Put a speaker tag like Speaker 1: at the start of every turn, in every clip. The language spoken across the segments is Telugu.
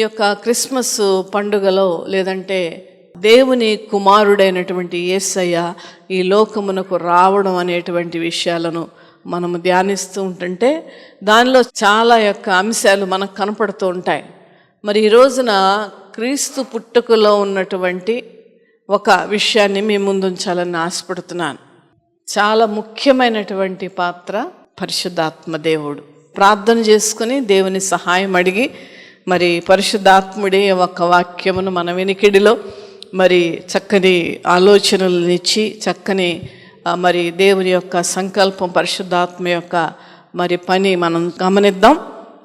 Speaker 1: ఈ యొక్క క్రిస్మస్ పండుగలో లేదంటే దేవుని కుమారుడైనటువంటి యేసయ్య ఈ లోకమునకు రావడం అనేటువంటి విషయాలను మనము ధ్యానిస్తూ ఉంటుంటే దానిలో చాలా యొక్క అంశాలు మనకు కనపడుతూ ఉంటాయి. మరి ఈ రోజున క్రీస్తు పుట్టుకలో ఉన్నటువంటి ఒక విషయాన్ని మీ ముందుంచాలని ఆశపడుతున్నాను. చాలా ముఖ్యమైనటువంటి పాత్ర పరిశుద్ధాత్మ దేవుడు. ప్రార్థన చేసుకుని దేవుని సహాయం అడిగి మరి పరిశుద్ధాత్ముడే ఒక వాక్యమును మన వెనికిడిలో మరి చక్కని ఆలోచనలు ఇచ్చి చక్కని మరి దేవుని యొక్క సంకల్పం పరిశుద్ధాత్మ యొక్క మరి పని మనం గమనిద్దాం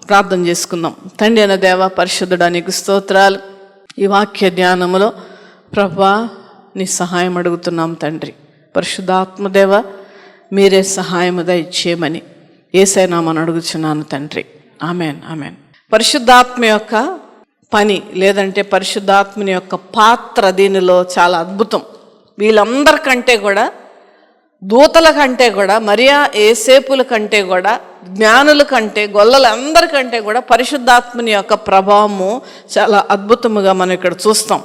Speaker 1: ప్రార్థన చేసుకుందాం. తండ్రి అయిన దేవ పరిశుద్ధుడా నీకు స్తోత్రాలు. ఈ వాక్య ధ్యానములో ప్రభా నీ సహాయం అడుగుతున్నాం తండ్రి. పరిశుద్ధాత్మదేవ మీరే సహాయము దయచేయమని ఏసైనామని అడుగుచున్నాను తండ్రి. Amen amen. పరిశుద్ధాత్మ యొక్క పని లేదంటే పరిశుద్ధాత్మని యొక్క పాత్ర దీనిలో చాలా అద్భుతం. వీళ్ళందరికంటే కూడా దూతల కంటే కూడా మరియా ఏసేపుల కంటే కూడా జ్ఞానుల కంటే గొల్లలందరికంటే కూడా పరిశుద్ధాత్మని యొక్క ప్రభావము చాలా అద్భుతముగా మనం ఇక్కడ చూస్తాం.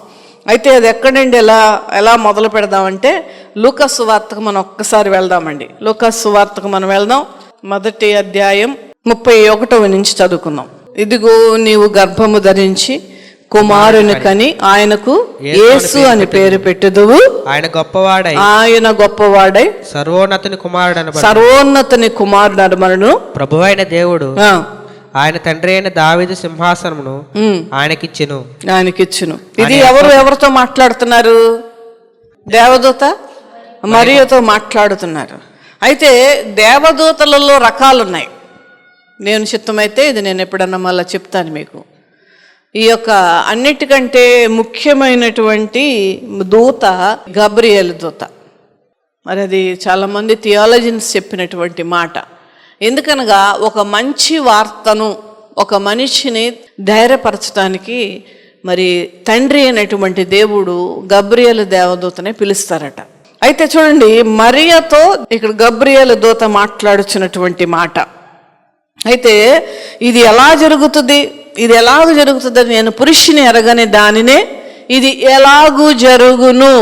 Speaker 1: అయితే అది ఎక్కడండి ఎలా ఎలా మొదలు పెడదామంటే లూకస్ సువార్తకు మనం ఒక్కసారి వెళ్దామండి. లూకస్ సువార్తకు మనం వెళ్దాం. మొదటి అధ్యాయం ముప్పై ఒకటవ నుంచి చదువుకుందాం. ఇదిగో నీవు గర్భము ధరించి కుమారుని కని ఆయనకు యేసు అని పేరు పెట్టుదువు.
Speaker 2: ఆయన గొప్పవాడై.
Speaker 1: ఆయన గొప్పవాడై.
Speaker 2: సర్వోన్నతుని కుమారుడన
Speaker 1: సర్వోన్నతుని కుమారుడు అనమను
Speaker 2: ప్రభువైన దేవుడు
Speaker 1: ఆ,
Speaker 2: ఆయన తండ్రి అయిన దావీదు సింహాసనమును ఆయనకిచ్చెను.
Speaker 1: ఆయనకిచ్చును. ఇది ఎవరు ఎవరితో మాట్లాడుతున్నారు? దేవదూత? మరియతో మాట్లాడుతున్నారు. అయితే దేవదూతలలో రకాలు ఉన్నాయి నేను చిత్తమైతే ఇది నేను ఎప్పుడన్నా మళ్ళీ చెప్తాను మీకు. ఈ యొక్క అన్నిటికంటే ముఖ్యమైనటువంటి దూత గబ్రియల్ దూత. మరి అది చాలామంది థియాలజిన్స్ చెప్పినటువంటి మాట. ఎందుకనగా ఒక మంచి వార్తను ఒక మనిషిని ధైర్యపరచడానికి మరి తండ్రి అయినటువంటి దేవుడు గబ్రియలు దేవదూతనే పిలుస్తారట. అయితే చూడండి మరియతో ఇక్కడ గబ్రియల దూత మాట్లాడుచున్నటువంటి మాట. అయితే ఇది ఎలా జరుగుతుంది? ఇది ఎలాగ జరుగుతుంది? నేను పురుషుని ఎరగని దానినే ఇది ఎలాగూ జరుగును?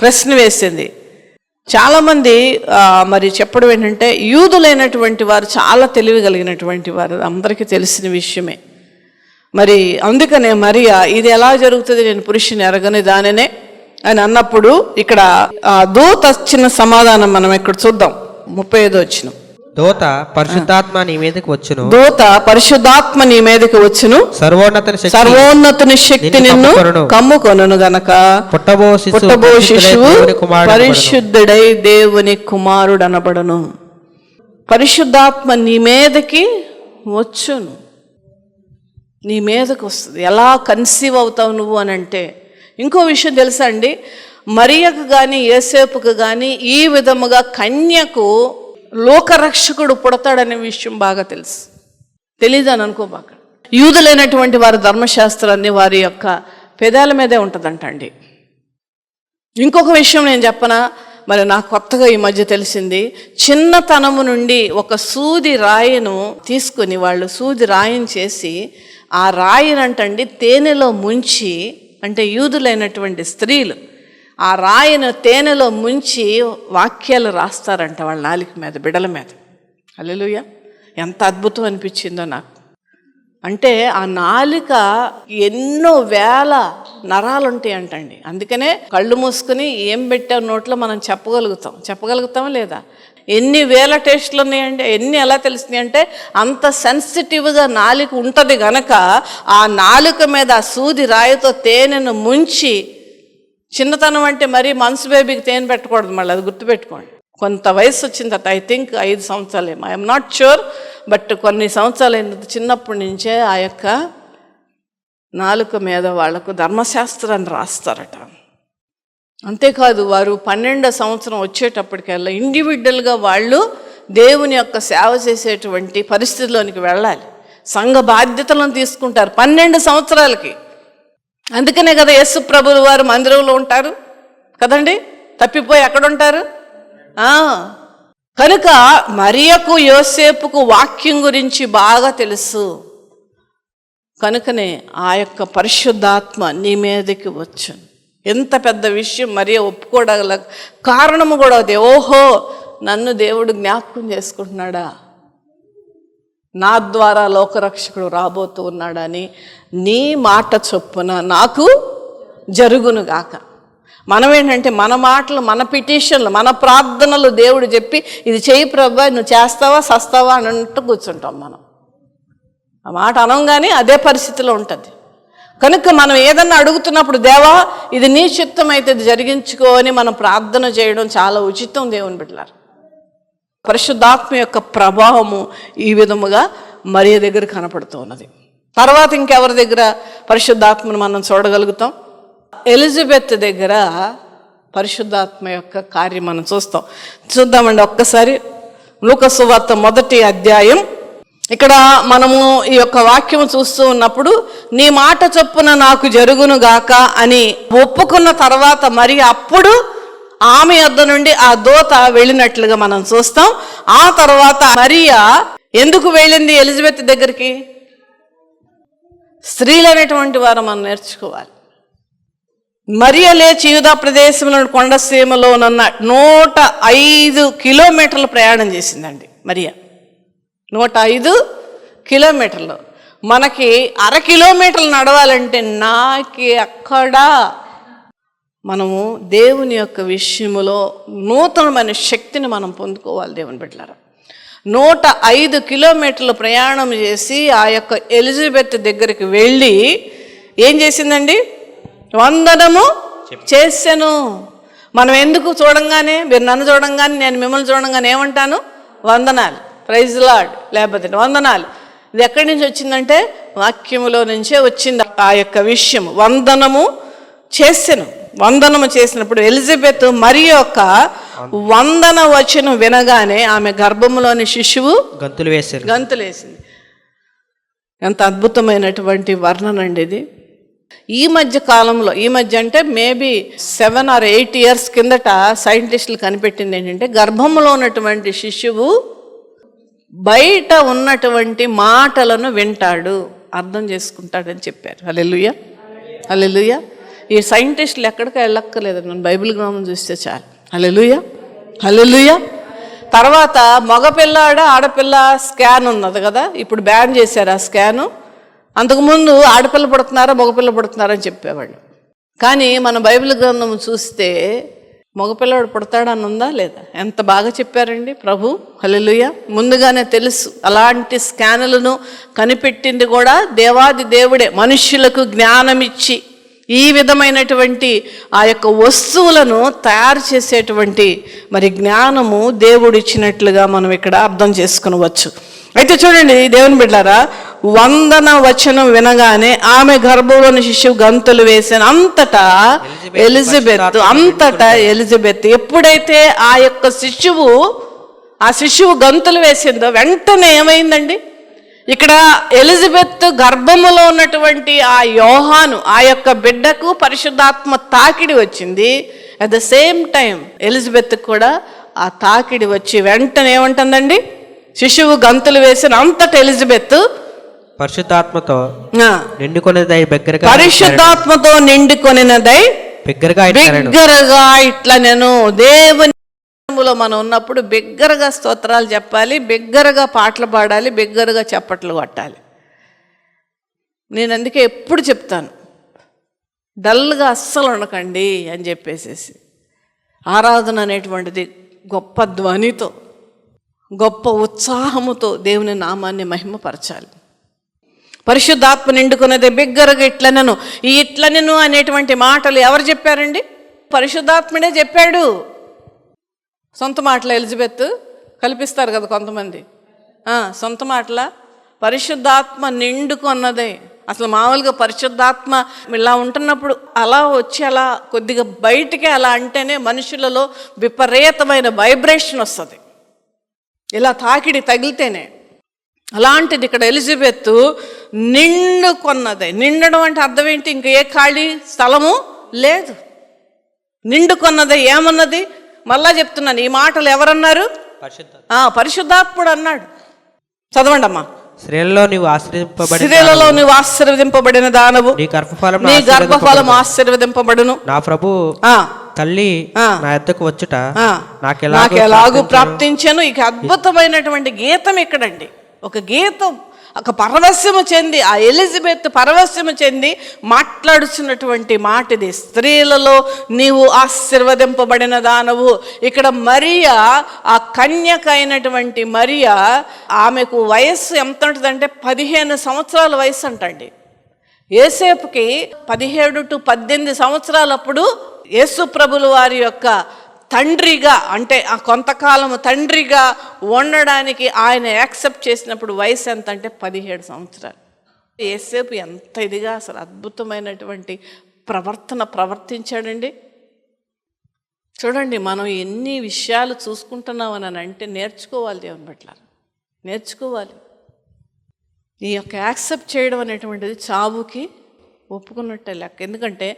Speaker 1: ప్రశ్న వేసింది. చాలామంది మరి చెప్పడం ఏంటంటే యూదులైనటువంటి వారు చాలా తెలివి కలిగినటువంటి వారు. అందరికీ తెలిసిన విషయమే. మరి అందుకనే మరియా ఇది ఎలా జరుగుతుంది? నేను పురుషుని ఎరగని దానినే అని అన్నప్పుడు ఇక్కడ దూత వచ్చిన సమాధానం మనం ఇక్కడ చూద్దాం. ముప్పై ఐదో వచ్చిన
Speaker 2: దోత పరిశుద్ధాత్మ నీ మీదకి వచ్చును.
Speaker 1: దూత పరిశుద్ధాత్మ నీ మీదకి వచ్చును.
Speaker 2: సర్వోన్నతుని శక్తి
Speaker 1: సర్వోన్నతుని శక్తి
Speaker 2: నిన్ను కమ్ముకొనును.
Speaker 1: గనక.
Speaker 2: పుట్టబో
Speaker 1: పుట్టబో శిశువు
Speaker 2: దేవుని కుమారుడు
Speaker 1: పరిశుద్ధుడై దేవుని కుమారుడు అనబడను పరిశుద్ధాత్మ నీ మీదకి వచ్చును. నీ మీదకి వస్తుంది. ఎలా కన్సీవ్ అవుతావు నువ్వు అని అంటే ఇంకో విషయం తెలుసా అండి? మరియకు కానీ ఏసేపుకు కానీ ఈ విధముగా కన్యకు లోకరక్షకుడు పుడతాడనే విషయం బాగా తెలుసు. తెలీదని అనుకోబాక. యూదులైనటువంటి వారి ధర్మశాస్త్రాన్ని వారి యొక్క పెదాల మీదే ఉంటుందంటండి. ఇంకొక విషయం నేను చెప్పనా? మరి నాకు కొత్తగా ఈ మధ్య తెలిసింది చిన్నతనము నుండి ఒక సూది రాయిను తీసుకుని వాళ్ళు సూది రాయిని చేసి ఆ రాయినంటండి తేనెలో ముంచి అంటే యూదులైనటువంటి స్త్రీలు ఆ రాయిను తేనెలో ముంచి వాక్యాలు రాస్తారంట వాళ్ళ నాలిక మీద బిడల మీద. అల్లెలుయ ఎంత అద్భుతం అనిపించిందో నాకు. అంటే ఆ నాలిక ఎన్నో వేల నరాలు ఉంటాయి అంటండి. అందుకనే కళ్ళు మూసుకుని ఏం పెట్టావు నోట్లో మనం చెప్పగలుగుతాం. చెప్పగలుగుతామా లేదా? ఎన్ని వేల టేస్ట్లు ఉన్నాయండి ఎన్ని ఎలా తెలుస్తున్నాయి అంటే అంత సెన్సిటివ్గా నాలుక ఉంటుంది గనక ఆ నాలుక మీద ఆ సూది రాయితో తేనెను ముంచి చిన్నతనం అంటే మరీ మనసు బేబీకి తేనె పెట్టకూడదు మళ్ళీ అది గుర్తుపెట్టుకోండి. కొంత వయసు వచ్చిన తర్వాత ఐ థింక్ ఐదు సంవత్సరాలేమో ఐఎమ్ నాట్ ష్యూర్ బట్ కొన్ని సంవత్సరాలు అయిన చిన్నప్పటి నుంచే ఆ యొక్క నాలుక మీద వాళ్ళకు ధర్మశాస్త్రాన్ని రాస్తారట. అంతేకాదు వారు పన్నెండో సంవత్సరం వచ్చేటప్పటికల్లా ఇండివిజువల్గా వాళ్ళు దేవుని యొక్క సేవ చేసేటువంటి పరిస్థితిలోనికి వెళ్ళాలి. సంఘ బాధ్యతలను తీసుకుంటారు పన్నెండు సంవత్సరాలకి. అందుకనే కదా యేసు ప్రభులు వారు మందిరంలో ఉంటారు. కదండి? తప్పిపోయి ఎక్కడ ఉంటారు కనుక మరియకు యోసేపుకు వాక్యం గురించి బాగా తెలుసు. కనుకనే ఆ యొక్క పరిశుద్ధాత్మ నీ మీదకి వచ్చు ఎంత పెద్ద విషయం మరీ ఒప్పుకోడగల కారణము కూడా అదే. ఓహో నన్ను దేవుడు జ్ఞాపకం చేసుకుంటున్నాడా? నా ద్వారా లోకరక్షకుడు రాబోతూ ఉన్నాడని నీ మాట చొప్పున నాకు జరుగును గాక. మనం ఏంటంటే మన మాటలు మన పిటిషన్లు మన ప్రార్థనలు దేవుడు చెప్పి ఇది చేయి ప్రభా నువ్వు చేస్తావా సస్తావా అని అంటూ కూర్చుంటాం మనం. ఆ మాట అనంగానే అదే పరిస్థితిలో ఉంటుంది. కనుక మనం ఏదన్నా అడుగుతున్నప్పుడు దేవా ఇది నీ చిత్తం అయితే ఇది జరిగించుకో అని మనం ప్రార్థన చేయడం చాలా ఉచితం దేవుని బిడ్డలారు. పరిశుద్ధాత్మ యొక్క ప్రభావము ఈ విధముగా మరియ దగ్గర కనపడుతూ ఉన్నది. తర్వాత ఇంకెవరి దగ్గర పరిశుద్ధాత్మను మనం చూడగలుగుతాం? ఎలిజబెత్ దగ్గర పరిశుద్ధాత్మ యొక్క కార్యం మనం చూస్తాం. చూద్దామండి ఒక్కసారి. లూకసువార్త మొదటి అధ్యాయం. ఇక్కడ మనము ఈ యొక్క వాక్యం చూస్తూ ఉన్నప్పుడు నీ మాట చొప్పున నాకు జరుగును గాక అని ఒప్పుకున్న తర్వాత మరి అప్పుడు ఆమె యొద్ద నుండి ఆ దోత వెళ్ళినట్లుగా మనం చూస్తాం. ఆ తర్వాత మరియా ఎందుకు వెళ్ళింది ఎలిజబెత్ దగ్గరికి? స్త్రీలు అనేటువంటి వారు మనం నేర్చుకోవాలి. మరియ లేచి యూదా ప్రదేశంలో కొండసీమలో ఉన్న నూట ఐదు కిలోమీటర్లు ప్రయాణం చేసిందండి మరియా. నూట ఐదు కిలోమీటర్లు. మనకి అర కిలోమీటర్లు నడవాలంటే నాకి అక్కడ మనము దేవుని యొక్క విషయములో నూతనమైన శక్తిని మనం పొందుకోవాలి దేవుని బిడ్డలారా. నూట ఐదు కిలోమీటర్లు ప్రయాణం చేసి ఆ యొక్క ఎలిజబెత్ దగ్గరికి వెళ్ళి ఏం చేసిందండి? వందనము చేశాను. మనం ఎందుకు చూడంగానే మీరు నన్ను చూడంగానే నేను మిమ్మల్ని చూడంగానే ఏమంటాను? వందనాలు. ప్రైజ్ లాడ్ లేకపోతే వందనాలు. ఇది ఎక్కడి నుంచి వచ్చిందంటే వాక్యములో నుంచే వచ్చింది ఆ యొక్క విషయం వందనము చేసెను వందనము చేసినప్పుడు ఎలిజబెత్ మరి యొక్క వందన వచనం వినగానే ఆమె గర్భములోని శిశువు
Speaker 2: గంతులు వేశారు.
Speaker 1: గంతులేసింది ఎంత అద్భుతమైనటువంటి వర్ణన అండి ఇది. ఈ మధ్య కాలంలో ఈ మధ్య అంటే maybe seven or eight years కిందట సైంటిస్టులు కనిపెట్టింది ఏంటంటే గర్భంలో ఉన్నటువంటి శిశువు బయట ఉన్నటువంటి మాటలను వింటాడు. అర్థం చేసుకుంటాడని చెప్పారు. హలెలుయ హలెలుయ ఈ సైంటిస్టులు ఎక్కడికి వెళ్ళక్కర్లేదు. నన్ను బైబిల్ గ్రామం చూస్తే చాలు. హలెలుయ హలెలుయ తర్వాత మగపిల్లాడ ఆడపిల్ల స్కాన్ ఉన్నది కదా. ఇప్పుడు బ్యాన్ చేశారు ఆ స్కాను. అంతకుముందు ఆడపిల్ల పుడుతున్నారా మగపిల్ల పుడుతున్నారా అని చెప్పేవాళ్ళు. కానీ మన బైబిల్ గ్రంథం చూస్తే మగపిల్లవాడు పుడతాడని ఉందా లేదా? ఎంత బాగా చెప్పారండి ప్రభు. హలలుయ ముందుగానే తెలుసు అలాంటి స్కానులను కనిపెట్టింది కూడా దేవాది దేవుడే. మనుష్యులకు జ్ఞానమిచ్చి ఈ విధమైనటువంటి ఆ యొక్క వస్తువులను తయారు చేసేటువంటి మరి జ్ఞానము దేవుడు ఇచ్చినట్లుగా మనం ఇక్కడ అర్థం చేసుకునవచ్చు. అయితే చూడండి దేవుని బిడ్డారా వందన వచనం వినగానే ఆమె గర్భంలోని శిశువు గంతులు వేసిన అంతటా ఎలిజబెత్ అంతటా ఎలిజబెత్ ఎప్పుడైతే ఆ యొక్క శిశువు ఆ శిశువు గంతులు వేసిందో వెంటనే ఏమైందండి? ఇక్కడ ఎలిజబెత్ గర్భములో ఉన్నటువంటి ఆ యోహాను ఆ యొక్క బిడ్డకు పరిశుద్ధాత్మ తాకిడి వచ్చింది. At the same time Elizabeth కూడా ఆ తాకిడి వచ్చి వెంటనే ఏమంటుందండి? శిశువు గంతులు వేసిన అంతట ఎలిజబెత్
Speaker 2: పరిశుద్ధాత్మతో నిండుకొనేదై బిగ్గరగా
Speaker 1: పరిశుద్ధాత్మతో నిండుకొనినదై
Speaker 2: బిగ్గరగా.
Speaker 1: బిగ్గరగా ఇట్లా నేను దేవుని లో మనం ఉన్నప్పుడు బిగ్గరగా స్తోత్రాలు చెప్పాలి బిగ్గరగా పాటలు పాడాలి బిగ్గరగా చప్పట్లు కొట్టాలి. నేను అందుకే ఎప్పుడు చెప్తాను డల్గా అస్సలు ఉండకండి అని చెప్పేసేసి. ఆరాధన అనేటువంటిది గొప్ప ధ్వనితో గొప్ప ఉత్సాహముతో దేవుని నామాన్ని మహిమపరచాలి. పరిశుద్ధాత్మ నిండుకున్నది బిగ్గరగా ఇట్లనను ఈ ఇట్లనను అనేటువంటి మాటలు ఎవరు చెప్పారండి? పరిశుద్ధాత్మడే చెప్పాడు. సొంత మాటల ఎలిజబెత్ కల్పిస్తారు కదా కొంతమంది. సొంత మాటల పరిశుద్ధాత్మ నిండుకున్నదే అసలు మామూలుగా పరిశుద్ధాత్మ ఇలా ఉంటున్నప్పుడు అలా వచ్చి అలా కొద్దిగా బయటికి అలా అంటేనే మనుషులలో విపరీతమైన వైబ్రేషన్ వస్తుంది. ఇలా తాకిడి తగిలితేనే. అలాంటిది ఇక్కడ ఎలిజబెత్ నిండుకొన్నదే నిండడం అంటే అర్థం ఏంటి? ఇంక ఏ ఖాళీ స్థలము లేదు. నిండుకొన్నదే ఏమన్నది? మళ్ళా చెప్తున్నాను ఈ మాటలు ఎవరన్నారు? పరిశుద్ధాత్ముడు అన్నాడు. చదవండి అమ్మా
Speaker 2: స్త్రీలలో నీవు ఆశ్రయింపబడి
Speaker 1: స్త్రీలలో నువ్వు ఆశీర్వదింపబడిన దానవు.
Speaker 2: నీ గర్భఫలం
Speaker 1: నీ గర్భఫలం ఆశీర్వదింపబడును.
Speaker 2: నా ప్రభు
Speaker 1: ఆ,
Speaker 2: తల్లి
Speaker 1: ఆ.
Speaker 2: నా ఎద్దకు వచ్చుట
Speaker 1: నాకు ఎలాగూ ప్రాప్తించను. ఇక అద్భుతమైనటువంటి గీతం ఇక్కడండి. ఒక గీతం. ఒక పరవశ్యము చెంది ఆ ఎలిజబెత్ పరవశ్యము చెంది మాట్లాడుచున్నటువంటి మాట ఇది స్త్రీలలో నీవు ఆశీర్వదింపబడిన దానవు. ఇక్కడ మరియా ఆ కన్యక అయినటువంటి మరియా ఆమెకు వయస్సు ఎంత ఉంటుందంటే పదిహేను సంవత్సరాల వయసు అంటండి ఏసేపుకి పదిహేడు టు పద్దెనిమిది సంవత్సరాలప్పుడు యేసు ప్రభుల వారి యొక్క తండ్రిగా అంటే ఆ కొంతకాలం తండ్రిగా ఉండడానికి ఆయన యాక్సెప్ట్ చేసినప్పుడు వయసు ఎంత అంటే పదిహేడు సంవత్సరాలు. ఏసేపు ఎంత ఇదిగా అసలు అద్భుతమైనటువంటి ప్రవర్తన ప్రవర్తించాడండి. చూడండి మనం ఎన్ని విషయాలు చూసుకుంటున్నాం అని అంటే నేర్చుకోవాలి దేవుని పట్ల. నేర్చుకోవాలి. ఈ యొక్క యాక్సెప్ట్ చేయడం అనేటువంటిది చావుకి ఒప్పుకున్నట్టే లెక్క. ఎందుకంటే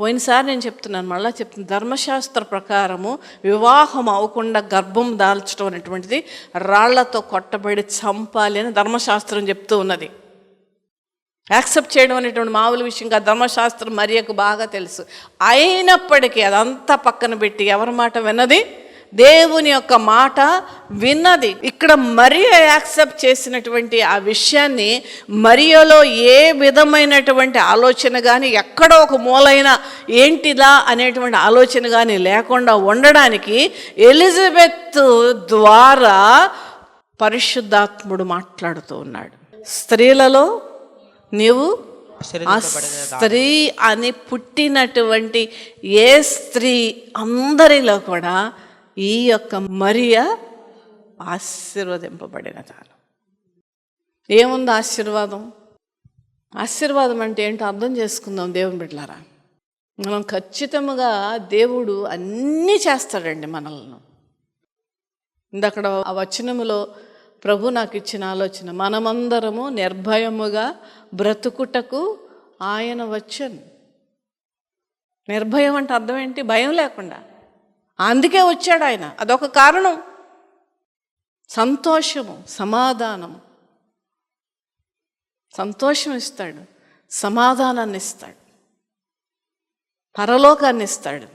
Speaker 1: పోయినసారి నేను చెప్తున్నాను మళ్ళీ చెప్తున్నాను ధర్మశాస్త్ర ప్రకారము వివాహం అవ్వకుండా గర్భం దాల్చడం అనేటువంటిది రాళ్ళతో కొట్టబడి చంపాలి అని ధర్మశాస్త్రం చెప్తూ ఉన్నది. యాక్సెప్ట్ చేయడం అనేటువంటి మామూలు విషయంగా ధర్మశాస్త్రం మరియకు బాగా తెలుసు. అయినప్పటికీ అదంతా పక్కన పెట్టి ఎవరి మాట విన్నది? దేవుని యొక్క మాట విన్నది. ఇక్కడ మరియ యాక్సెప్ట్ చేసినటువంటి ఆ విషయాన్ని మరియలో ఏ విధమైనటువంటి ఆలోచన కానీ ఎక్కడో ఒక మూలైన ఏంటిదా అనేటువంటి ఆలోచన కానీ లేకుండా ఉండడానికి ఎలిజబెత్ ద్వారా పరిశుద్ధాత్ముడు మాట్లాడుతూ ఉన్నాడు. స్త్రీలలో నీవు ఆ స్త్రీ అని పుట్టినటువంటి ఏ స్త్రీ అందరిలో కూడా ఈ యొక్క మరియ ఆశీర్వదింపబడిన తాను ఏముంది ఆశీర్వాదం? ఆశీర్వాదం అంటే ఏంటో అర్థం చేసుకుందాం దేవుని బిడ్డలారా. మనం ఖచ్చితంగా దేవుడు అన్నీ చేస్తాడండి మనల్ని. ఇందక్కడ ఆ వచనములో ప్రభు నాకు ఇచ్చిన ఆలోచన మనమందరము నిర్భయముగా బ్రతుకుటకు ఆయన వచ్చాను నిర్భయం అంటే అర్థం ఏంటి? భయం లేకుండా. అందుకే వచ్చాడు ఆయన. అదొక కారణం. సంతోషము సమాధానము. సంతోషం ఇస్తాడు. సమాధానాన్ని ఇస్తాడు. పరలోకాన్ని ఇస్తాడు.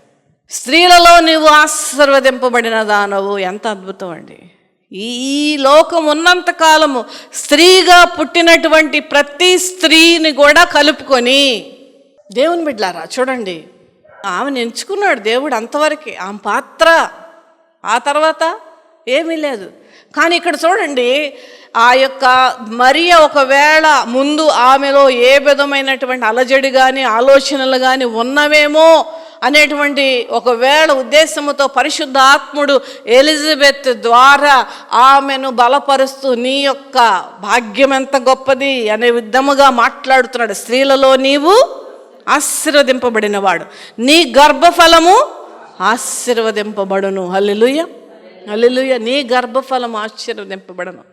Speaker 1: స్త్రీలలో నీవు ఆశీర్వదింపబడిన దానవు ఎంత అద్భుతం అండి. ఈ లోకం ఉన్నంత కాలము స్త్రీగా పుట్టినటువంటి ప్రతి స్త్రీని కూడా కలుపుకొని దేవుని బిడ్లారా చూడండి. ఆమెను ఎంచుకున్నాడు దేవుడు అంతవరకే. ఆమె పాత్ర. ఆ తర్వాత ఏమీ లేదు. కానీ ఇక్కడ చూడండి ఆ యొక్క మరియ ఒకవేళ ముందు ఆమెలో ఏ విధమైనటువంటి అలజడి కానీ ఆలోచనలు కానీ ఉన్నవేమో అనేటువంటి ఒకవేళ ఉద్దేశముతో పరిశుద్ధాత్ముడు ఎలిజబెత్ ద్వారా ఆమెను బలపరుస్తూ నీ యొక్క భాగ్యం ఎంత గొప్పది అనే విధముగా మాట్లాడుతున్నాడు. స్త్రీలలో నీవు ఆశీర్వదింపబడినవాడు. నీ గర్భఫలము ఆశీర్వదింపబడును. హల్లెలూయ. హల్లెలూయ. నీ గర్భఫలం ఆశీర్వదింపబడను.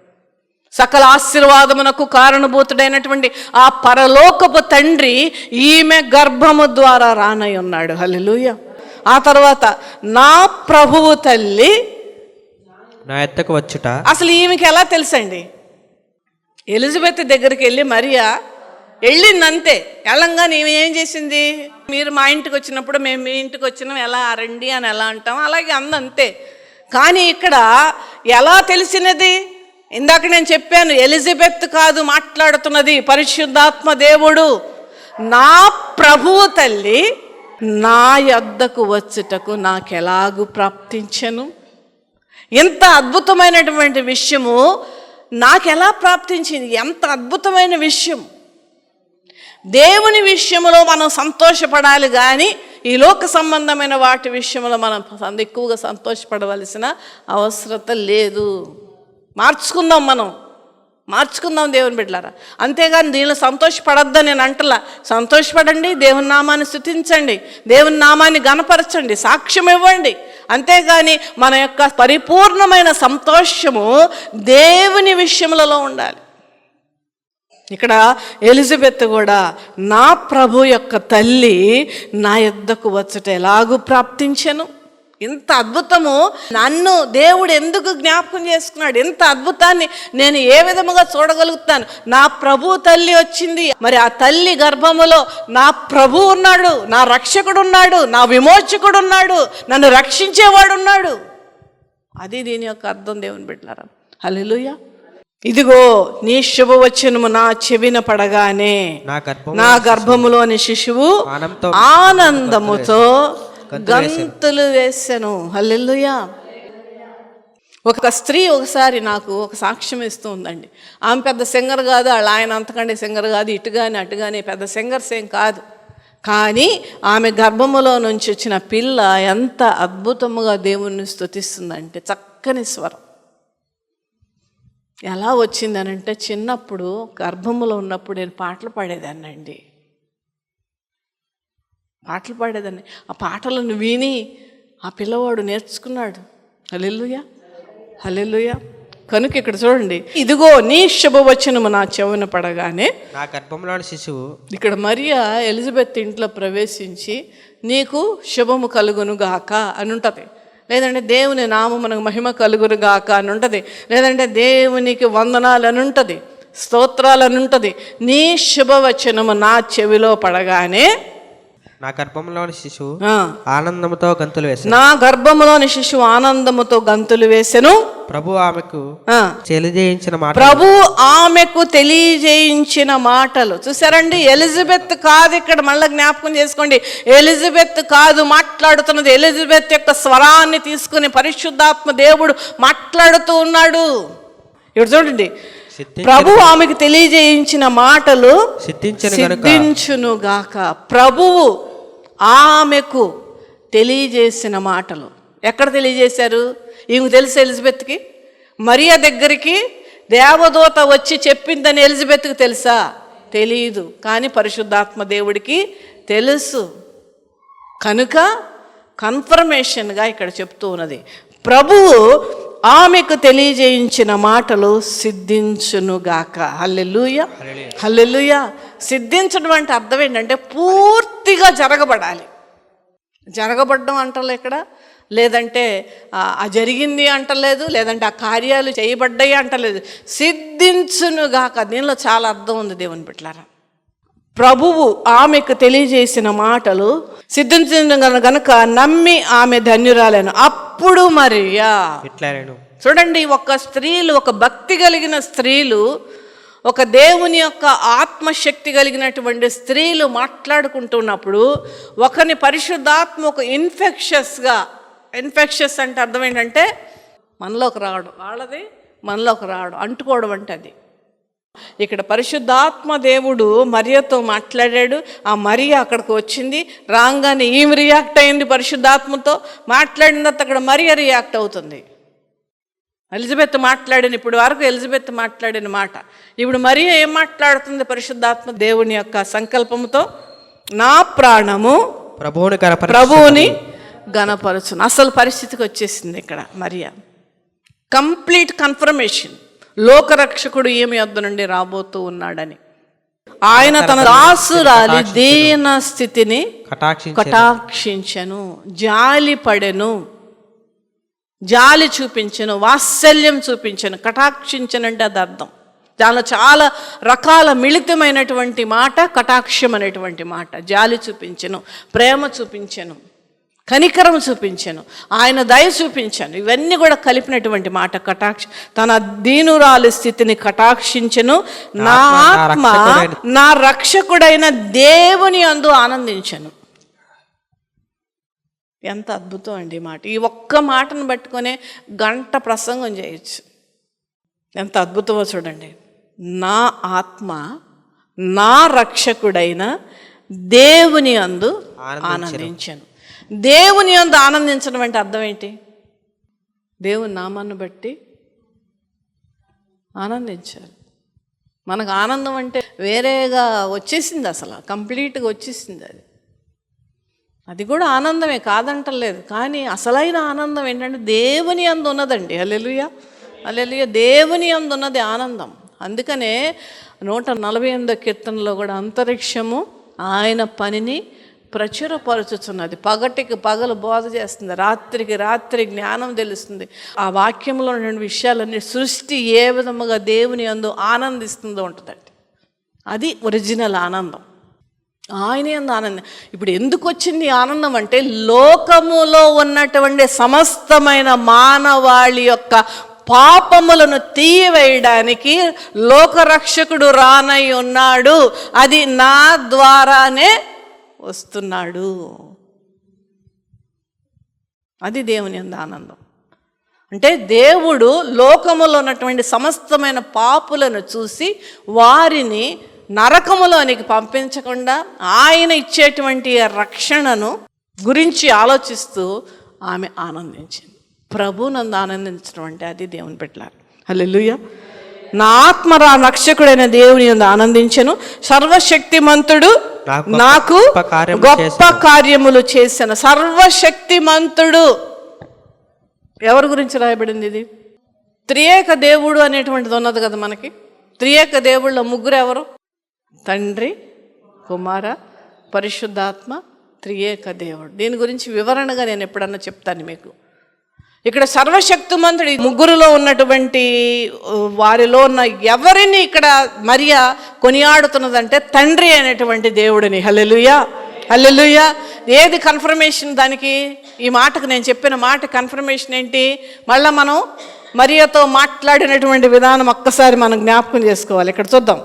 Speaker 1: సకల ఆశీర్వాదమునకు కారణభూతుడైనటువంటి ఆ పరలోకపు తండ్రి ఈమె గర్భము ద్వారా రానై ఉన్నాడు హల్లెలూయ. ఆ తర్వాత నా ప్రభువు తల్లి
Speaker 2: నా ఎద్దకు వచ్చుట.
Speaker 1: అసలు ఈమెకి ఎలా తెలుసండి? ఎలిజబెత్ దగ్గరికి వెళ్ళి మరియా వెళ్ళిందంతే. వెళ్ళంగానే ఏం చేసింది? మీరు మా ఇంటికి వచ్చినప్పుడు మేము మీ ఇంటికి వచ్చినాం. ఎలా రండి అని ఎలా అంటాం? అలాగే అందంతే. కానీ ఇక్కడ ఎలా తెలిసినది? ఇందాక నేను చెప్పాను ఎలిజబెత్ కాదు మాట్లాడుతున్నది పరిశుద్ధాత్మ దేవుడు. నా ప్రభువు తల్లి నా యొద్దకు వచ్చుటకు నాకెలాగు ప్రాప్తించను? ఎంత అద్భుతమైనటువంటి విషయము నాకెలా ప్రాప్తించింది? ఎంత అద్భుతమైన విషయం. దేవుని విషయంలో మనం సంతోషపడాలి కానీ ఈ లోక సంబంధమైన వాటి విషయంలో మనం ఎక్కువగా సంతోషపడవలసిన అవసరత లేదు. మార్చుకుందాం మనం. మార్చుకుందాం దేవుని బిడ్డలారా. అంతేగాని దీనిలో సంతోషపడొద్దని నేను అంటలా. సంతోషపడండి దేవుని నామాన్ని స్థుతించండి దేవుని నామాన్ని గనపరచండి సాక్ష్యం ఇవ్వండి. అంతేగాని మన యొక్క పరిపూర్ణమైన సంతోషము దేవుని విషయములలో ఉండాలి. ఇక్కడ ఎలిజబెత్ కూడా నా ప్రభు యొక్క తల్లి నా యొద్దకు వచ్చట ఎలాగూ ప్రాప్తించను? ఇంత అద్భుతము. నన్ను దేవుడు ఎందుకు జ్ఞాపకం చేసుకున్నాడు? ఇంత అద్భుతాన్ని నేను ఏ విధముగా చూడగలుగుతాను? నా ప్రభు తల్లి వచ్చింది. మరి ఆ తల్లి గర్భములో నా ప్రభు ఉన్నాడు నా రక్షకుడు ఉన్నాడు నా విమోచకుడు ఉన్నాడు నన్ను రక్షించేవాడు ఉన్నాడు అది దీని యొక్క అర్థం దేవుని బిడ్డారా హలో ఇదిగో నీ శుభవచనము నా చెవిన పడగానే
Speaker 2: నా గర్భం
Speaker 1: నా గర్భములోని శిశువు ఆనందముతో గంతులు వేసెను హల్లెలూయా. ఒక స్త్రీ ఒకసారి నాకు ఒక సాక్ష్యం ఇస్తూ ఉందండి. ఆమె పెద్ద సింగర్ కాదు వాళ్ళ ఆయన అంతకంటే సింగర్ కాదు. ఇటు కానీ అటు కానీ పెద్ద సింగర్స్ ఏం కాదు. కానీ ఆమె గర్భములో నుంచి వచ్చిన పిల్ల ఎంత అద్భుతముగా దేవుణ్ణి స్తుతిస్తుందంటే చక్కని స్వరం. ఎలా వచ్చిందనంటే చిన్నప్పుడు గర్భములో ఉన్నప్పుడు నేను పాటలు పాడేదాన్నండి పాటలు పాడేదాన్ని. ఆ పాటలను విని ఆ పిల్లవాడు నేర్చుకున్నాడు. హల్లెలూయా. హల్లెలూయా. కనుక ఇక్కడ చూడండి. ఇదిగో నీ శుభవచనము నా చెవున పడగానే
Speaker 2: నా గర్భంలోని శిశువు
Speaker 1: ఇక్కడ మరియా ఎలిజబెత్ ఇంట్లో ప్రవేశించి నీకు శుభము కలుగును గాక అని ఉంటుంది లేదంటే దేవుని నామమునకు మహిమ కలుగురు గాక అని ఉంటుంది. లేదంటే దేవునికి వందనాలు అని ఉంటుంది స్తోత్రాలు ఉంటుంది నీ శుభవచనము నా చెవిలో పడగానే
Speaker 2: నా గర్భంలోని శిశువు
Speaker 1: ఆ,
Speaker 2: ఆనందంతో గంతులు వేశాను
Speaker 1: నా గర్భములోని శిశువు ఆనందముతో గంతులు వేసెను.
Speaker 2: ప్రభు ఆమెకు తెలియజేయించిన మాట
Speaker 1: ప్రభు ఆమెకు తెలియజేయించిన మాటలు. చూసారండి ఎలిజబెత్ కాదు ఇక్కడ మళ్ళీ జ్ఞాపకం చేసుకోండి. ఎలిజబెత్ కాదు మాట్లాడుతున్నది. ఎలిజబెత్ యొక్క స్వరాన్ని తీసుకుని పరిశుద్ధాత్మ దేవుడు మాట్లాడుతూ ఉన్నాడు. ఇక్కడ చూడండి. ప్రభు ఆమెకు తెలియజేయించిన మాటలు
Speaker 2: సిద్ధించును
Speaker 1: గాక. ప్రభువు ఆమెకు తెలియజేసిన మాటలు. ఎక్కడ తెలియజేశారు? ఈమెకు తెలుసు ఎలిజబెత్కి? మరియా దగ్గరికి దేవదూత వచ్చి చెప్పిందని ఎలిజబెత్కి తెలుసా? తెలియదు కానీ పరిశుద్ధాత్మ దేవుడికి తెలుసు. కనుక కన్ఫర్మేషన్గా ఇక్కడ చెప్తూ ఉన్నది. ప్రభువు ఆమెకు తెలియజేయించిన మాటలు సిద్ధించునుగాక. హల్లెలూయ. హల్లెలూయ. సిద్ధించడం అంటే అర్థం ఏంటంటే పూర్తిగా జరగబడాలి. జరగబడ్డం అంటలే ఇక్కడ. లేదంటే ఆ, జరిగింది అంటలేదు లేదంటే ఆ కార్యాలు చేయబడ్డాయి అంటలేదు. సిద్ధించునుగాక. దీనిలో చాలా అర్థం ఉంది దేవుని బిడ్డలారా. ప్రభువు ఆమెకు తెలియజేసిన మాటలు సిద్ధించిన గనుక నమ్మి ఆమె ధన్యురాలను అప్పుడు మరియా. చూడండి ఒక స్త్రీలు ఒక భక్తి కలిగిన స్త్రీలు ఒక దేవుని యొక్క ఆత్మశక్తి కలిగినటువంటి స్త్రీలు మాట్లాడుకుంటున్నప్పుడు ఒకని పరిశుద్ధాత్మ ఒక ఇన్ఫెక్షస్గా ఇన్ఫెక్షస్ అంటే అర్థం ఏంటంటే మనలోకి రావడం. వాళ్ళది మనలోకి రావడం అంటుకోవడం అంటే అది. ఇక్కడ పరిశుద్ధాత్మ దేవుడు మరియతో మాట్లాడాడు. ఆ మరియ అక్కడికి వచ్చింది. రాగానే ఈమె రియాక్ట్ అయింది పరిశుద్ధాత్మతో. మాట్లాడిన తర్వాత అక్కడ మరియ రియాక్ట్ అవుతుంది. ఎలిజబెత్ మాట్లాడిన ఇప్పుడు వరకు ఎలిజబెత్ మాట్లాడిన మాట. ఇప్పుడు మరియ ఏం మాట్లాడుతుంది పరిశుద్ధాత్మ దేవుని యొక్క సంకల్పముతో? నా ప్రాణము
Speaker 2: ప్రభువుని
Speaker 1: ప్రభువుని గణపరచును అసలు పరిస్థితికి వచ్చేసింది ఇక్కడ మరియా. కంప్లీట్ కన్ఫర్మేషన్ లోకరక్షకుడు ఏమి వద్ద నుండి రాబోతూ ఉన్నాడని. ఆయన తన దాసురాలి దీన స్థితిని
Speaker 2: కటాక్షించి
Speaker 1: కటాక్షించను. జాలి పడెను. జాలి చూపించను. వాత్సల్యం చూపించను. కటాక్షించను అంటే అది అర్థం. దానిలో చాలా రకాల మిళితమైనటువంటి మాట కటాక్షం అనేటువంటి మాట. జాలి చూపించను. ప్రేమ చూపించను. కనికరం చూపించను. ఆయన దయ చూపించాను. ఇవన్నీ కూడా కలిపినటువంటి మాట కటాక్ష. తన దీనురాలి స్థితిని కటాక్షించను. నా ఆత్మ నా రక్షకుడైన దేవుని అందు ఆనందించను. ఎంత అద్భుతం అండి మాట. ఈ ఒక్క మాటను పట్టుకొనే గంట ప్రసంగం చేయొచ్చు. ఎంత అద్భుతమో చూడండి. నా ఆత్మ నా రక్షకుడైన దేవుని అందు ఆనందించను. దేవుని అందు ఆనందించడం అంటే అర్థం ఏంటి? దేవుని నామాన్ని బట్టి ఆనందించాలి. మనకు ఆనందం అంటే వేరేగా వచ్చేసింది అసలు కంప్లీట్గా వచ్చేసింది అది. అది కూడా ఆనందమే కాదంటలేదు కానీ అసలైన ఆనందం ఏంటంటే దేవుని అందు ఉన్నదండి. అల్లెలుయ అల్లెలుయ దేవుని అందు ఉన్నది ఆనందం. అందుకనే నూట నలభై ఎనిమిదో కీర్తనలో కూడా అంతరిక్షము ఆయన పనిని ప్రచురపరచుచున్నది. పగటికి పగలు బోధ చేస్తుంది. రాత్రికి రాత్రి జ్ఞానం తెలుస్తుంది. ఆ వాక్యంలో ఉన్న విషయాలన్నీ సృష్టి ఏ విధముగా దేవుని అందు ఆనందిస్తుందో ఉంటుందండి. అది ఒరిజినల్ ఆనందం. ఆయన ఎందు ఆనందం. ఇప్పుడు ఎందుకు వచ్చింది ఆనందం అంటే లోకములో ఉన్నటువంటి సమస్తమైన మానవాళి యొక్క పాపములను తీయవేయడానికి లోకరక్షకుడు రానై ఉన్నాడు. అది నా ద్వారానే వస్తున్నాడు. అది దేవుని అంద ఆనందం. అంటే దేవుడు లోకములో ఉన్నటువంటి సమస్తమైన పాపులను చూసి వారిని నరకములోనికి పంపించకుండా ఆయన ఇచ్చేటువంటి రక్షణను గురించి ఆలోచిస్తూ ఆమె ఆనందించింది. ప్రభు నందు ఆనందించడం అంటే అది దేవుని పెట్టారు హలో నా ఆత్మరా రక్షకుడైన దేవుని ఆనందించను. సర్వశక్తిమంతుడు
Speaker 2: నాకు
Speaker 1: నాకు
Speaker 2: గొప్ప కార్యములు
Speaker 1: గొప్ప కార్యములు చేసిన సర్వశక్తిమంతుడు. ఎవరి గురించి రాయబడింది ఇది? త్రియేక దేవుడు అనేటువంటిది ఉన్నది కదా మనకి. త్రియేక దేవుళ్ళ ముగ్గురు ఎవరు? తండ్రి కుమార పరిశుద్ధాత్మ త్రియేక దేవుడు. దీని గురించి వివరణగా నేను ఎప్పుడన్నా చెప్తాను మీకు. ఇక్కడ సర్వశక్తిమంతుడు ముగ్గురులో ఉన్నటువంటి వారిలో ఉన్న ఎవరిని ఇక్కడ మరియా కొనియాడుతున్నదంటే తండ్రి అనేటువంటి దేవుడిని. హల్లెలుయా. హల్లెలుయా. ఏది కన్ఫర్మేషన్ దానికి? ఈ మాటకు నేను చెప్పిన మాట కన్ఫర్మేషన్ ఏంటి? మళ్ళీ మనం మరియతో మాట్లాడినటువంటి విధానం ఒక్కసారి మనం జ్ఞాపకం చేసుకోవాలి. ఇక్కడ చూద్దాం.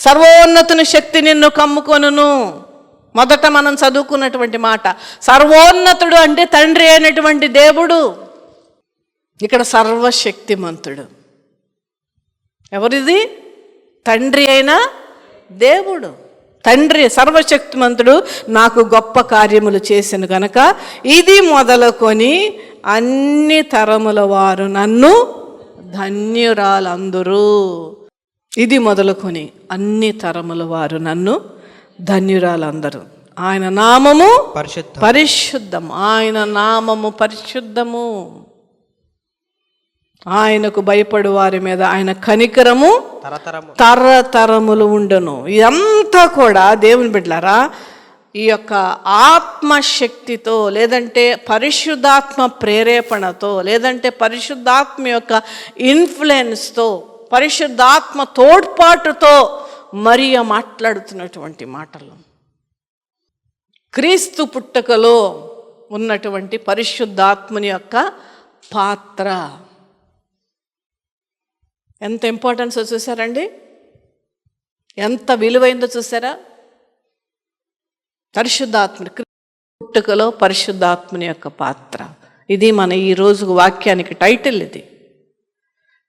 Speaker 1: సర్వోన్నతుని శక్తి నిన్ను కమ్ముకొనును. మొదట మనం చదువుకున్నటువంటి మాట. సర్వోన్నతుడు అంటే తండ్రి అయినటువంటి దేవుడు. ఇక్కడ సర్వశక్తిమంతుడు. ఎవరిది? తండ్రి అయిన దేవుడు. తండ్రి సర్వశక్తిమంతుడు నాకు గొప్ప కార్యములు చేసిన గనక ఇది మొదలుకొని అన్ని తరముల వారు నన్ను ధన్యురాలందరూ. ఇది మొదలుకొని అన్ని తరముల వారు నన్ను ధన్యురాలందరూ. ఆయన నామము
Speaker 2: పరిశుద్ధ.
Speaker 1: పరిశుద్ధం. ఆయన నామము పరిశుద్ధము. ఆయనకు భయపడు వారి మీద ఆయన కనికరము
Speaker 2: తరతరము.
Speaker 1: తరతరములు ఉండను. ఇదంతా కూడా దేవుని బిడ్డలారా ఈ యొక్క ఆత్మశక్తితో లేదంటే పరిశుద్ధాత్మ ప్రేరేపణతో లేదంటే పరిశుద్ధాత్మ యొక్క ఇన్ఫ్లుయెన్స్తో పరిశుద్ధాత్మ తోడ్పాటుతో మరియ మాట్లాడుతున్నటువంటి మాటలు. క్రీస్తు పుట్టుకలో ఉన్నటువంటి పరిశుద్ధాత్మని యొక్క పాత్ర. ఎంత ఇంపార్టెన్స్ చూసారండి? ఎంత విలువైందో చూసారా? పరిశుద్ధాత్ముడు పుట్టుకలో పరిశుద్ధాత్మని యొక్క పాత్ర. ఇది మన ఈ రోజు వాక్యానికి టైటిల్ ఇది.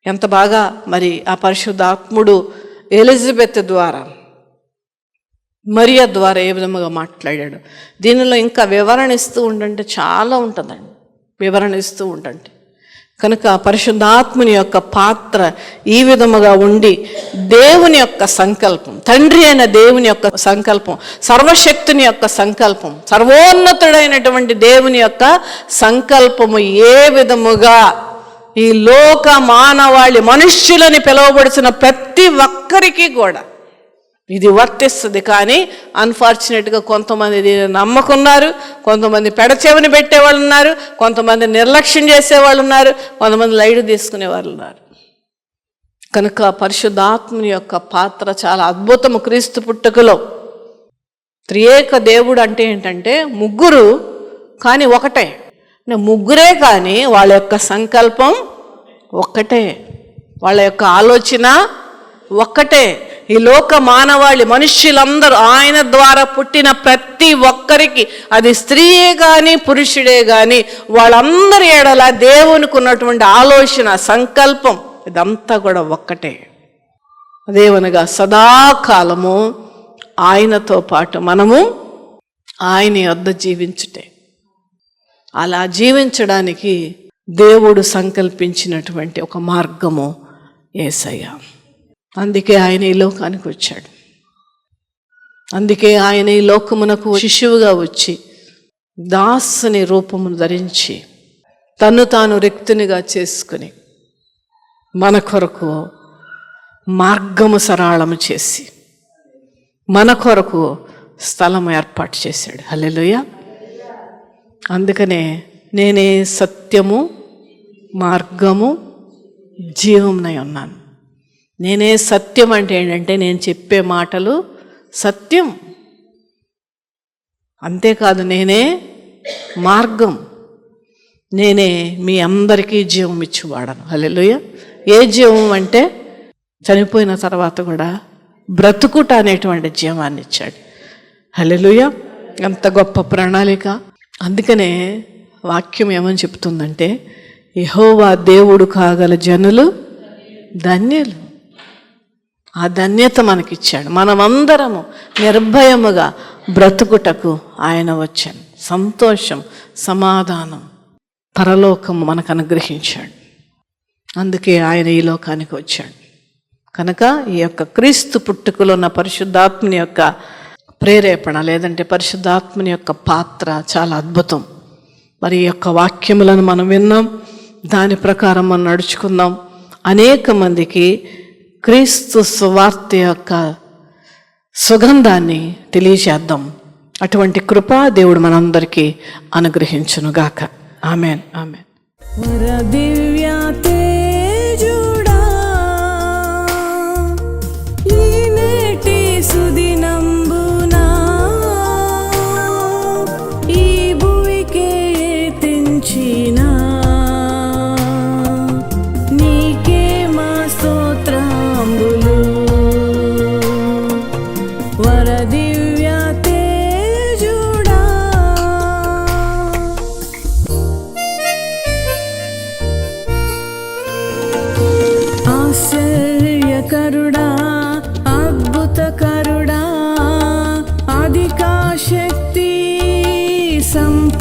Speaker 1: ఎంత బాగా మరి ఆ పరిశుద్ధాత్ముడు ఎలిజబెత్ ద్వారా మరియ ద్వారా ఏ విధముగా మాట్లాడాడు. దీనిలో ఇంకా వివరణ ఇస్తూ ఉండంటే చాలా ఉంటుందండి. వివరణ ఇస్తూ ఉండండి. కనుక పరిశుద్ధాత్ముని యొక్క పాత్ర ఈ విధముగా ఉండి దేవుని యొక్క సంకల్పం తండ్రి అయిన దేవుని యొక్క సంకల్పం సర్వశక్తుని యొక్క సంకల్పం సర్వోన్నతుడైనటువంటి దేవుని యొక్క సంకల్పము ఏ విధముగా ఈ లోక మానవాళి మనుష్యులని పిలువబడిచిన ప్రతి ఒక్కరికి కూడా ఇది వర్తిస్తుంది. కానీ అన్ఫార్చునేట్గా కొంతమంది దీన్ని నమ్మకున్నారు. కొంతమంది పెడచెవిని పెట్టేవాళ్ళు ఉన్నారు కొంతమంది నిర్లక్ష్యం చేసేవాళ్ళు ఉన్నారు కొంతమంది లైట్ తీసుకునే వాళ్ళు ఉన్నారు కనుక పరిశుద్ధాత్మని యొక్క పాత్ర చాలా అద్భుతము క్రీస్తు పుట్టుకలో. త్రియేక దేవుడు అంటే ఏంటంటే ముగ్గురు కానీ ఒకటే. ముగ్గురే కానీ వాళ్ళ యొక్క సంకల్పం ఒక్కటే వాళ్ళ యొక్క ఆలోచన ఒక్కటే. ఈ లోక మానవాళి మనుష్యులందరూ ఆయన ద్వారా పుట్టిన ప్రతి ఒక్కరికి అది స్త్రీయే కానీ పురుషుడే కానీ వాళ్ళందరి ఏడల దేవునికి ఉన్నటువంటి ఆలోచన సంకల్పం ఇదంతా కూడా ఒక్కటే. దేవునిగా సదాకాలము ఆయనతో పాటు మనము ఆయన వద్ద జీవించుటే. అలా జీవించడానికి దేవుడు సంకల్పించినటువంటి ఒక మార్గము ఏసయ్య. అందుకే ఆయన ఈ లోకానికి వచ్చాడు. అందుకే ఆయన ఈ లోకమునకు శిశువుగా వచ్చి దాసుని రూపమును ధరించి తను తాను రిక్తునిగా చేసుకుని మన కొరకు మార్గము సరళము చేసి మన కొరకు
Speaker 3: స్థలం ఏర్పాటు చేశాడు. హలెలుయ అందుకనే నేనే సత్యము మార్గము జీవంనై ఉన్నాను. నేనే సత్యం అంటే ఏంటంటే నేను చెప్పే మాటలు సత్యం. అంతేకాదు నేనే మార్గం. నేనే మీ అందరికీ జీవం ఇచ్చువాడను. హల్లెలూయ. ఏ జీవం అంటే చనిపోయిన తర్వాత కూడా బ్రతుకుట అనేటువంటి జీవాన్ని ఇచ్చాడు. హల్లెలూయ. ఎంత గొప్ప ప్రణాళిక. అందుకనే వాక్యం ఏమని చెప్తుందంటే యహోవా దేవుడు కాగల జనులు ధన్యులు. ఆ ధన్యత మనకిచ్చాడు. మనమందరము నిర్భయముగా బ్రతుకుటకు ఆయన వచ్చాను సంతోషం సమాధానం పరలోకము మనకు అనుగ్రహించాడు అందుకే ఆయన ఈ లోకానికి వచ్చాడు. కనుక ఈ యొక్క క్రీస్తు పుట్టుకలో ఉన్న పరిశుద్ధాత్మని యొక్క ప్రేరేపణ లేదంటే పరిశుద్ధాత్మని యొక్క పాత్ర చాలా అద్భుతం. మరి ఈ యొక్క వాక్యములను మనం విన్నాం దాని ప్రకారం మనం నడుచుకుందాం. అనేక మందికి క్రీస్తు సువార్త యొక్క సుగంధాన్ని తెలియజేద్దాం. అటువంటి కృపా దేవుడు మనందరికీ అనుగ్రహించునుగాక. ఆమెన్. ఆమెన్.
Speaker 1: దివ్యా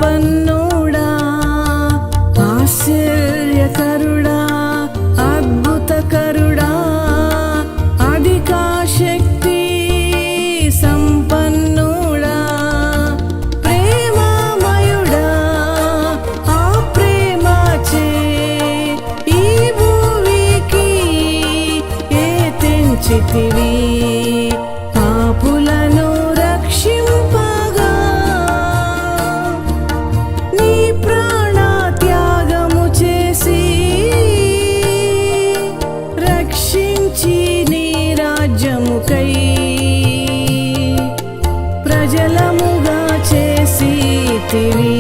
Speaker 1: open तेरी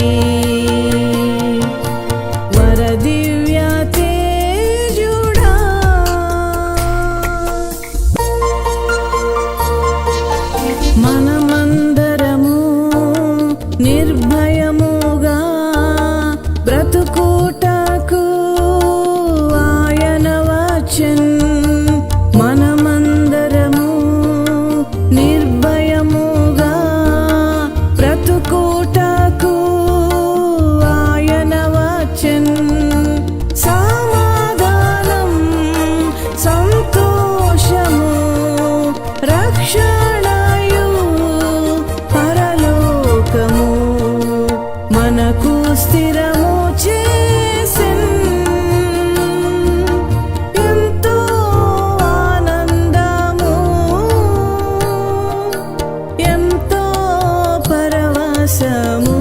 Speaker 1: passamos.